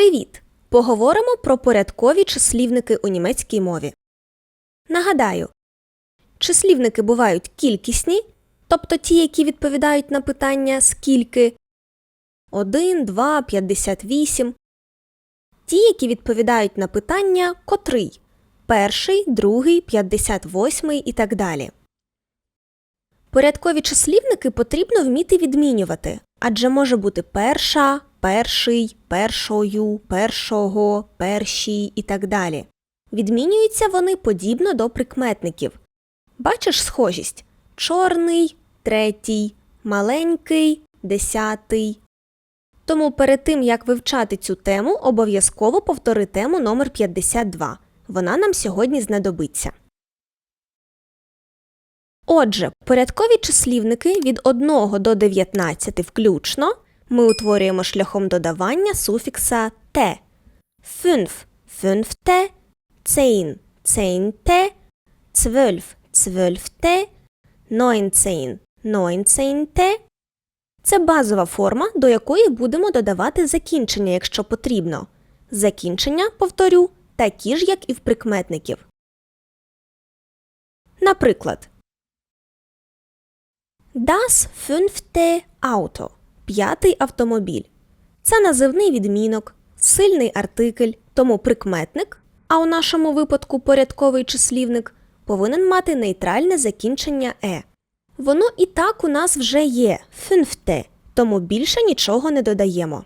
Привіт! Поговоримо про порядкові числівники у німецькій мові. Нагадаю, числівники бувають кількісні, тобто ті, які відповідають на питання скільки 1, 2, 58. Ті, які відповідають на питання котрий перший, другий, 58 і так далі. Порядкові числівники потрібно вміти відмінювати, адже може бути перша, перший, першою, першого, першій і так далі. Відмінюються вони подібно до прикметників. Бачиш схожість чорний, третій, маленький, десятий. Тому перед тим, як вивчати цю тему, обов'язково повтори тему номер 52. Вона нам сьогодні знадобиться. Отже, порядкові числівники від 1 до 19 включно ми утворюємо шляхом додавання суфікса те. Фünf – fünfte, zehn – zehnte, zwölf – zwölfte, neunzehn – neunzehnte. Це базова форма, до якої будемо додавати закінчення, якщо потрібно. Закінчення, повторю, такі ж, як і в прикметників. Наприклад, Das fünfte Auto – п'ятий автомобіль. Це називний відмінок, сильний артикль, тому прикметник, а у нашому випадку порядковий числівник, повинен мати нейтральне закінчення е. Воно і так у нас вже є fünfte, тому більше нічого не додаємо.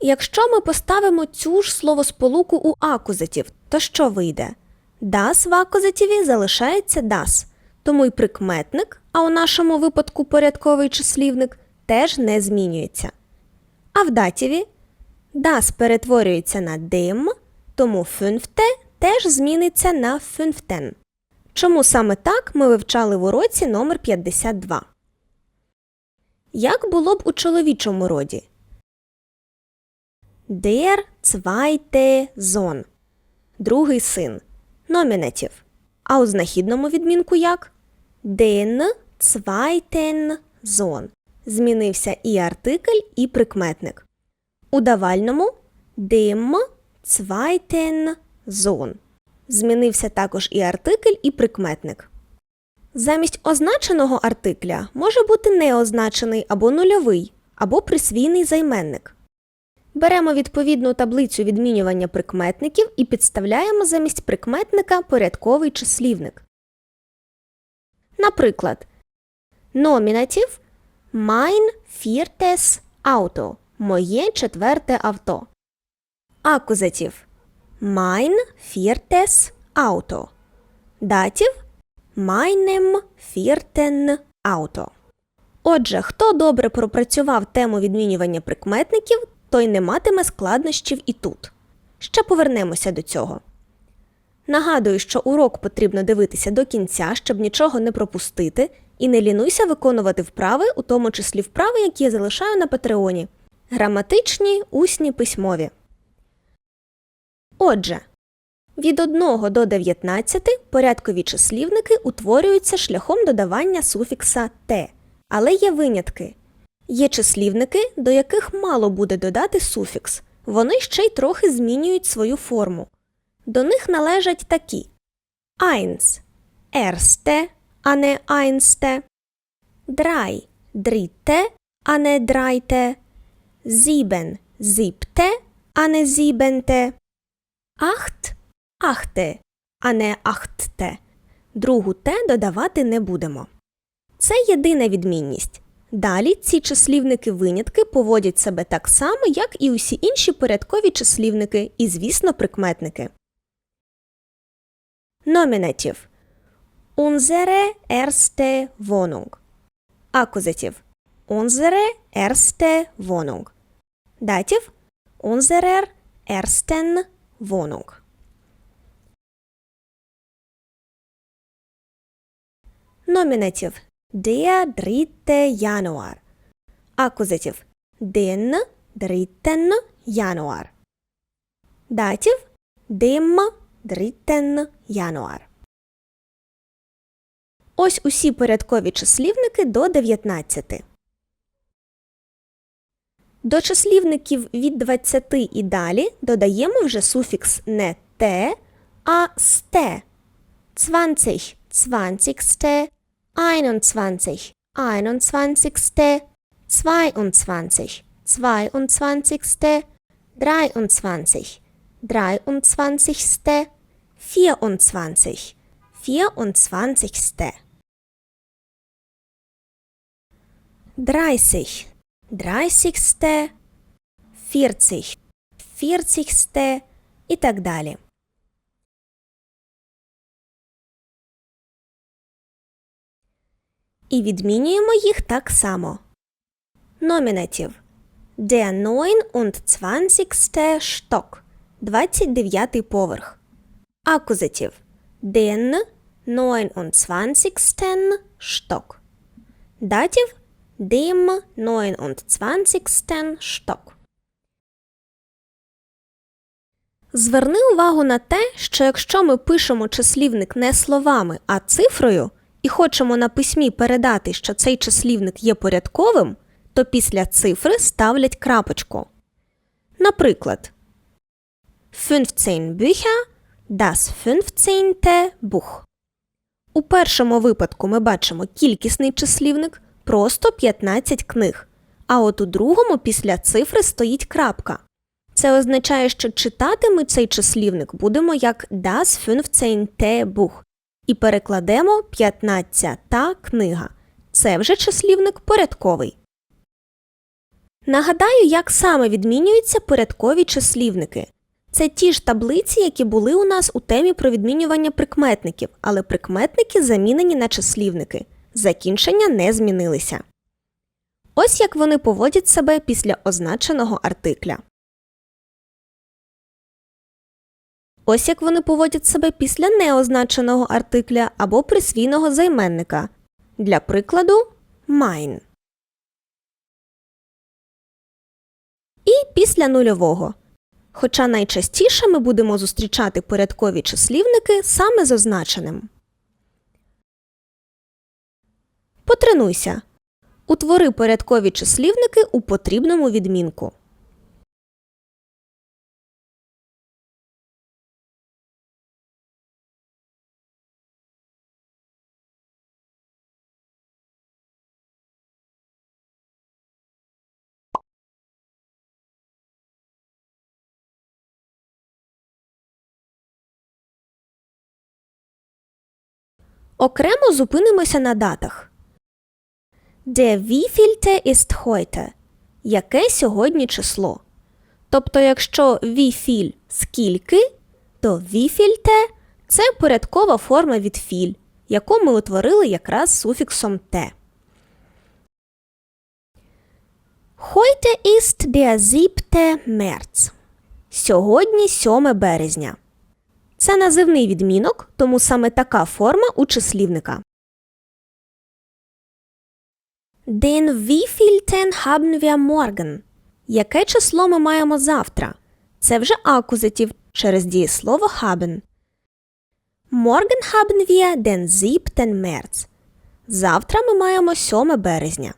Якщо ми поставимо цю ж словосполуку у акузатів, то що вийде? Das в акузативі залишається das, тому й прикметник, а у нашому випадку порядковий числівник, теж не змінюється. А в датіві das перетворюється на dem, тому fünfte теж зміниться на fünften. Чому саме так ми вивчали в уроці номер 52. Як було б у чоловічому роді? Der zweite Sohn. Другий син. Номінатив. А у знахідному відмінку як? Den zweiten Sohn. Змінився і артикль, і прикметник. У давальному dem zweiten Sohn. Змінився також і артикль, і прикметник. Замість означеного артикля може бути неозначений або нульовий, або присвійний займенник. Беремо відповідну таблицю відмінювання прикметників і підставляємо замість прикметника порядковий числівник. Наприклад, номінатив Mein viertes Auto – моє четверте авто. Акузатив Mein viertes Auto. Датів Meinem vierten Auto. Отже, хто добре пропрацював тему відмінювання прикметників, той не матиме складнощів і тут. Ще повернемося до цього. Нагадую, що урок потрібно дивитися до кінця, щоб нічого не пропустити, і не лінуйся виконувати вправи, у тому числі вправи, які я залишаю на Патреоні. Граматичні, усні, письмові. Отже, від 1 до 19 порядкові числівники утворюються шляхом додавання суфікса те, але є винятки. Є числівники, до яких мало буде додати суфікс. Вони ще й трохи змінюють свою форму. До них належать такі eins – ерсте, а не einste, drei – дрітте, а не драйте, sieben – зіпте, а не зібенте, Ахт ахте, а не ахтте. Другу те додавати не будемо. Це єдина відмінність. Далі ці числівники винятки поводять себе так само, як і усі інші порядкові числівники і, звісно, прикметники. Номінатив Unsere erste Wohnung. Акузатив Unsere erste Wohnung. Датів Unserer ersten Wohnung. Номінатив Der dritte Januar. Акузатив Den dritten Januar. Датів Dem dritten Januar. Ось усі порядкові числівники до 19. До числівників від 20 і далі додаємо вже суфікс не те, а сте. 20, 20, 21, 21, 22, 22, 23, 23, 24, 24. 30, 30, 40, 40 і так далі. І відмінюємо їх так само. Номінатив Der 29. Stock 29 поверх. Акузатив Den 29. Stock. Датів dem 29. Stock. Зверни увагу на те, що якщо ми пишемо числівник не словами, а цифрою, і хочемо на письмі передати, що цей числівник є порядковим, то після цифри ставлять крапочку. Наприклад, 15 Bücher, das 15. Buch. У першому випадку ми бачимо кількісний числівник просто 15 книг, а от у другому після цифри стоїть крапка. Це означає, що читати ми цей числівник будемо як das 15. Buch і перекладемо 15 та книга. Це вже числівник порядковий. Нагадаю, як саме відмінюються порядкові числівники. Це ті ж таблиці, які були у нас у темі про відмінювання прикметників, але прикметники замінені на числівники. Закінчення не змінилися. Ось як вони поводять себе після означеного артикля. Ось як вони поводять себе після неозначеного артикля або присвійного займенника. Для прикладу mine. І після нульового. Хоча найчастіше ми будемо зустрічати порядкові числівники саме з означеним. Потренуйся. Утвори порядкові числівники у потрібному відмінку. Окремо зупинимося на датах. Der wievielte ist heute? Яке сьогодні число? Тобто, якщо віфіль скільки, то віфільте це порядкова форма від філь, яку ми утворили якраз суфіксом те. Heute ist der 7. März. Сьогодні 7 березня. Це називний відмінок, тому саме така форма у числівника. Den wievielten haben wir morgen? Яке число ми маємо завтра? Це вже акузатив через дієслово haben. Morgen haben wir den 7. März. Завтра ми маємо 7 березня.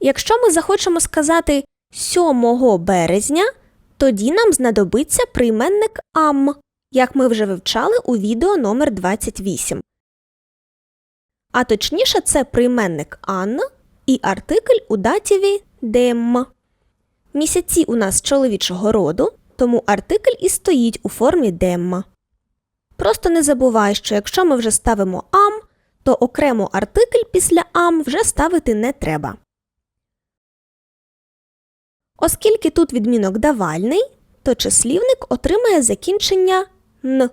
Якщо ми захочемо сказати 7 березня, тоді нам знадобиться прийменник am, як ми вже вивчали у відео номер 28. А точніше, це прийменник an і артикль у датіві dem. Місяці у нас чоловічого роду, тому артикль і стоїть у формі dem. Просто не забувай, що якщо ми вже ставимо am, то окремо артикль після am вже ставити не треба. Оскільки тут відмінок давальний, то числівник отримає закінчення н.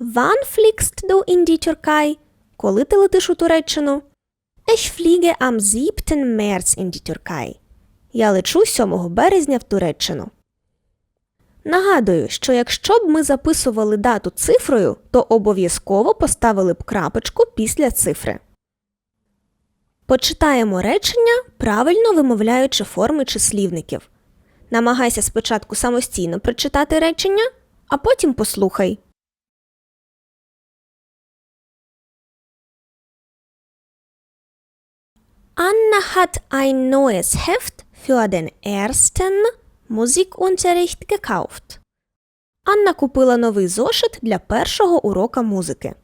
Wann fliegst du in die? Коли ти летиш у Туреччину? Ich fliege am 7. März in die. Я лечу 7 березня в Туреччину. Нагадую, що якщо б ми записували дату цифрою, то обов'язково поставили б крапочку після цифри. Почитаємо речення, правильно вимовляючи форми числівників. Намагайся спочатку самостійно прочитати речення, а потім послухай. Anna hat ein neues Heft für den ersten Musikunterricht gekauft. Анна купила новий зошит для першого урока музики.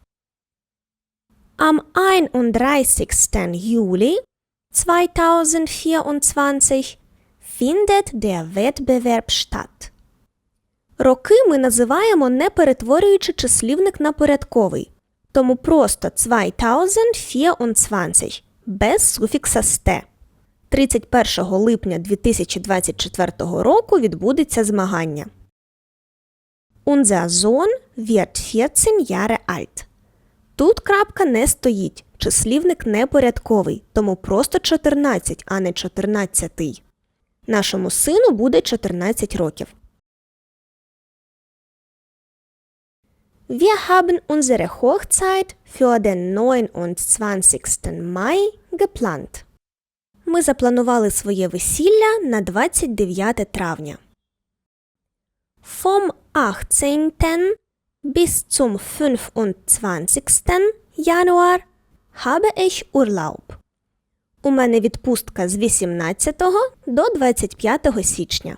Am 31. Juli 2024 findet der Wettbewerb statt. Роки ми називаємо не перетворюючи числівник на порядковий, тому просто 2024 без суфікса «сте». 31 липня 2024 року відбудеться змагання. Unser Sohn wird 14 Jahre alt. Тут крапка не стоїть, числівник непорядковий, тому просто 14, а не 14. Нашому сину буде 14 років. Wir haben unsere Hochzeit für den 29. Mai geplant. Ми запланували своє весілля на 29 травня. Vom 18. Bis zum 25. Januar habe ich Urlaub. У мене відпустка з 18 до 25 січня.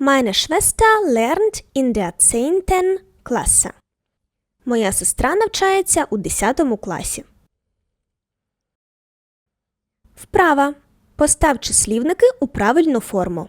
Meine Schwester lernt in der 10. Klasse. Моя сестра навчається у 10 класі. Вправа. Постав числівники у правильну форму.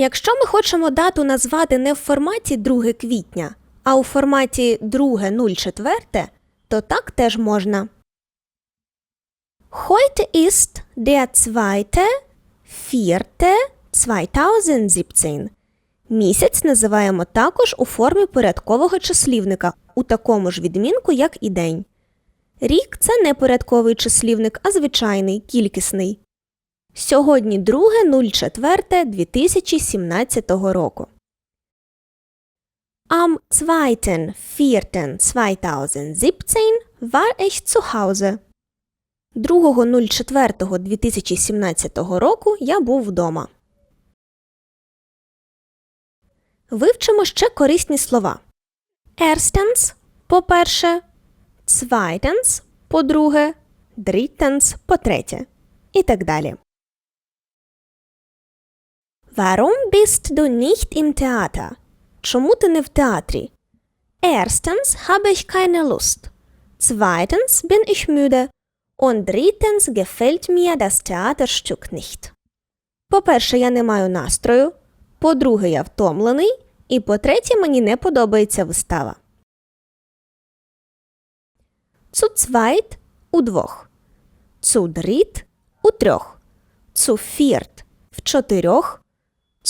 Якщо ми хочемо дату назвати не в форматі 2 квітня, а у форматі 2.04, то так теж можна. Heute ist der 2.4.2017. Місяць називаємо також у формі порядкового числівника у такому ж відмінку, як і день. Рік це не порядковий числівник, а звичайний, кількісний. Сьогодні 2.04.2017 року. Am 2.4.2017 war ich zu Hause. 2.04.2017 року я був вдома. Вивчимо ще корисні слова. Erstens – по-перше, zweitens – по-друге, drittens – по-третє і так далі. Warum bist du nicht im Theater? Чому ти не в театрі? Erstens habe ich keine Lust. Zweitens bin ich müde. Und drittens gefällt mir das Theaterstück nicht. По-перше, я не маю настрою. По-друге, я втомлений. І по-третє, мені не подобається вистава. Zu zweit – удвох. Zu dritt – у трьох. Zu viert – в чотирьох.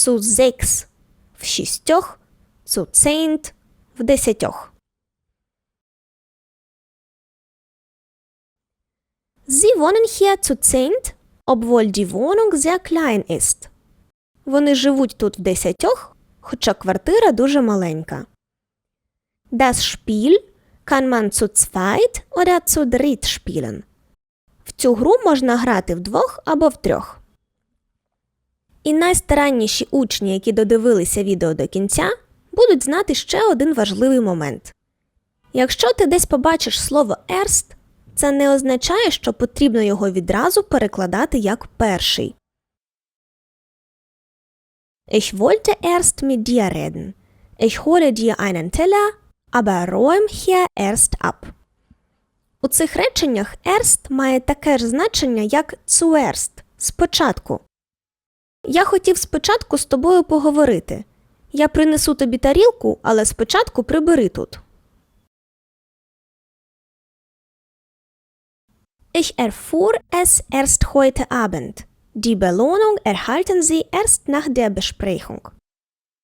Zu sechs – в шістьох. Zu zehnt – в десятьох. Sie wohnen hier zu zehnt, obwohl die Wohnung sehr klein ist. Вони живуть тут в десятьох, хоча квартира дуже маленька. Das Spiel kann man zu zweit oder zu dritt spielen. В цю гру можна грати вдвох або втрьох. І найстаранніші учні, які додивилися відео до кінця, будуть знати ще один важливий момент. Якщо ти десь побачиш слово erst, це не означає, що потрібно його відразу перекладати як перший. Ich wollte erst mit dir reden. Ich hole dir einen Teller, aber räum hier erst ab. У цих реченнях erst має таке ж значення, як zuerst – спочатку. Я хотів спочатку з тобою поговорити. Я принесу тобі тарілку, але спочатку прибери тут. Ich erfuhr es erst heute Abend. Die Belohnung erhalten Sie erst nach der Besprechung.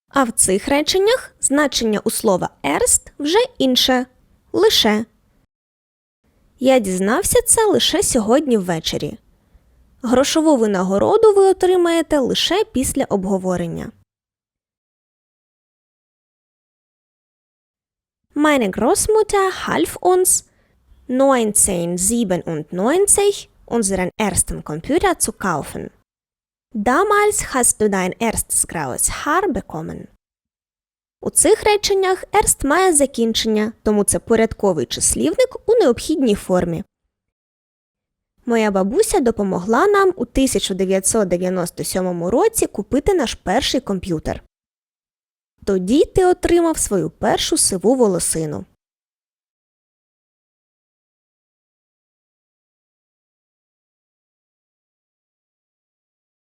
А в цих реченнях значення у слова erst вже інше лише. Я дізнався це лише сьогодні ввечері. Грошову винагороду ви отримаєте лише після обговорення. Meine Großmutter half uns 1997 unseren ersten Computer zu kaufen. Damals hast du dein erstes graues Haar bekommen. У цих реченнях ерст має закінчення, тому це порядковий числівник у необхідній формі. Моя бабуся допомогла нам у 1997 році купити наш перший комп'ютер. Тоді ти отримав свою першу сиву волосину.